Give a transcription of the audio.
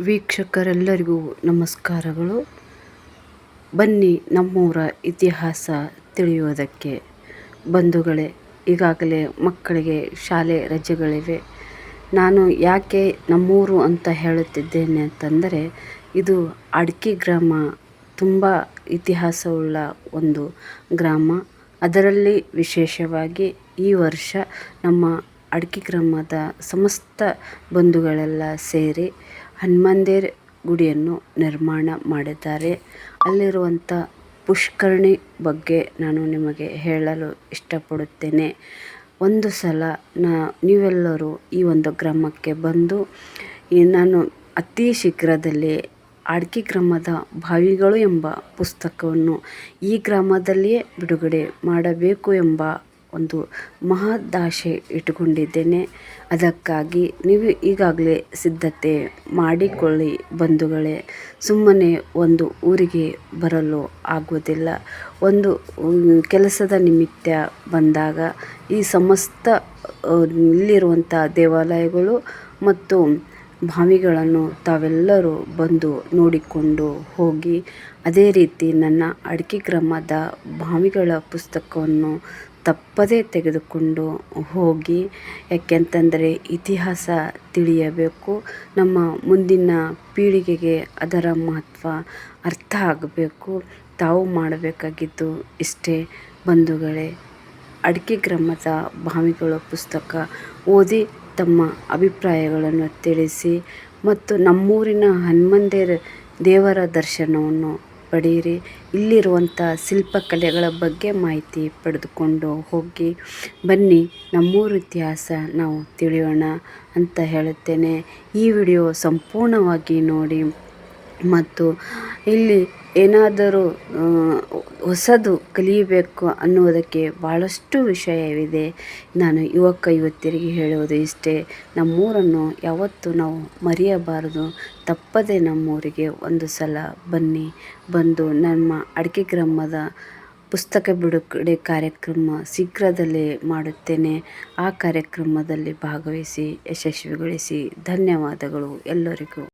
ವೀಕ್ಷಕರೆಲ್ಲರಿಗೂ ನಮಸ್ಕಾರಗಳು. ಬನ್ನಿ ನಮ್ಮೂರ ಇತಿಹಾಸ ತಿಳಿಯುವುದಕ್ಕೆ. ಬಂಧುಗಳೇ, ಈಗಾಗಲೇ ಮಕ್ಕಳಿಗೆ ಶಾಲೆ ರಜೆಗಳಿವೆ. ನಾನು ಯಾಕೆ ನಮ್ಮೂರು ಅಂತ ಹೇಳುತ್ತಿದ್ದೇನೆ ಅಂತಂದರೆ, ಇದು ಅಡ್ಕಿ ಗ್ರಾಮ, ತುಂಬ ಇತಿಹಾಸವುಳ್ಳ ಒಂದು ಗ್ರಾಮ. ಅದರಲ್ಲಿ ವಿಶೇಷವಾಗಿ ಈ ವರ್ಷ ನಮ್ಮ ಅಡಕೆ ಗ್ರಾಮದ ಸಮಸ್ತ ಬಂಧುಗಳೆಲ್ಲ ಸೇರಿ ಹನುಮಂದಿರ ಗುಡಿಯನ್ನು ನಿರ್ಮಾಣ ಮಾಡಿದ್ದಾರೆ. ಅಲ್ಲಿರುವಂಥ ಪುಷ್ಕರಣಿ ಬಗ್ಗೆ ನಾನು ನಿಮಗೆ ಹೇಳಲು ಇಷ್ಟಪಡುತ್ತೇನೆ. ಒಂದು ಸಲ ನಾ, ನೀವೆಲ್ಲರೂ ಈ ಒಂದು ಗ್ರಾಮಕ್ಕೆ ಬಂದು ನಾನು ಅತಿ ಶೀಘ್ರದಲ್ಲಿ ಅಡ್ಕಿ ಗ್ರಾಮದ ಬಾವಿಗಳು ಎಂಬ ಪುಸ್ತಕವನ್ನು ಈ ಗ್ರಾಮದಲ್ಲಿಯೇ ಬಿಡುಗಡೆ ಮಾಡಬೇಕು ಎಂಬ ಒಂದು ಮಹದಾಶೆ ಇಟ್ಟುಕೊಂಡಿದ್ದೇನೆ. ಅದಕ್ಕಾಗಿ ನೀವು ಈಗಾಗಲೇ ಸಿದ್ಧತೆ ಮಾಡಿಕೊಳ್ಳಿ ಬಂಧುಗಳೇ. ಸುಮ್ಮನೆ ಒಂದು ಊರಿಗೆ ಬರಲು ಆಗುವುದಿಲ್ಲ. ಒಂದು ಕೆಲಸದ ನಿಮಿತ್ತ ಬಂದಾಗ ಈ ಸಮಸ್ತ ಇಲ್ಲಿರುವಂಥ ದೇವಾಲಯಗಳು ಮತ್ತು ಬಾವಿಗಳನ್ನು ತಾವೆಲ್ಲರೂ ಬಂದು ನೋಡಿಕೊಂಡು ಹೋಗಿ, ಅದೇ ರೀತಿ ನನ್ನ ಅಡಿಕೆ ಗ್ರಾಮದ ಬಾವಿಗಳ ಪುಸ್ತಕವನ್ನು ತಪ್ಪದೇ ತೆಗೆದುಕೊಂಡು ಹೋಗಿ, ಯಾಕೆಂತಂದರೆ ಇತಿಹಾಸ ತಿಳಿಯಬೇಕು, ನಮ್ಮ ಮುಂದಿನ ಪೀಳಿಗೆಗೆ ಅದರ ಮಹತ್ವ ಅರ್ಥ ಆಗಬೇಕು, ತಾವು ಮಾಡಬೇಕಾಗಿದ್ದು ಇಷ್ಟೇ. ಬಂಧುಗಳೇ, ಅಡಿಕೆ ಗ್ರಾಮದ ಭಾವಿಗಳ ಪುಸ್ತಕ ಓದಿ ತಮ್ಮ ಅಭಿಪ್ರಾಯಗಳನ್ನು ತಿಳಿಸಿ ಮತ್ತು ನಮ್ಮೂರಿನ ಹನುಮಂದಿರ ದೇವರ ದರ್ಶನವನ್ನು ಪಡೆಯಿರಿ. ಇಲ್ಲಿರುವಂಥ ಶಿಲ್ಪಕಲೆಗಳ ಬಗ್ಗೆ ಮಾಹಿತಿ ಪಡೆದುಕೊಂಡು ಹೋಗಿ, ಬನ್ನಿ, ನಮ್ಮೂರು ಇತಿಹಾಸ ನಾವು ತಿಳಿಯೋಣ ಅಂತ ಹೇಳುತ್ತೇನೆ. ಈ ವಿಡಿಯೋ ಸಂಪೂರ್ಣವಾಗಿ ನೋಡಿ ಮತ್ತು ಇಲ್ಲಿ ಏನಾದರೂ ಹೊಸದು ಕಲಿಯಬೇಕು ಅನ್ನುವುದಕ್ಕೆ ಭಾಳಷ್ಟು ವಿಷಯವಿದೆ. ನಾನು ಯುವಕ ಯುವತಿಯರಿಗೆ ಹೇಳುವುದು ಇಷ್ಟೇ, ನಮ್ಮೂರನ್ನು ಯಾವತ್ತೂ ನಾವು ಮರೆಯಬಾರದು. ತಪ್ಪದೆ ನಮ್ಮೂರಿಗೆ ಒಂದು ಸಲ ಬನ್ನಿ. ಬಂದು ನಮ್ಮ ಅಡಿಕೆ ಗ್ರಾಮದ ಪುಸ್ತಕ ಬಿಡುಗಡೆ ಕಾರ್ಯಕ್ರಮ ಶೀಘ್ರದಲ್ಲೇ ಮಾಡುತ್ತೇನೆ. ಆ ಕಾರ್ಯಕ್ರಮದಲ್ಲಿ ಭಾಗವಹಿಸಿ, ಯಶಸ್ವಿಗೊಳಿಸಿ ಧನ್ಯವಾದಗಳು ಎಲ್ಲರಿಗೂ.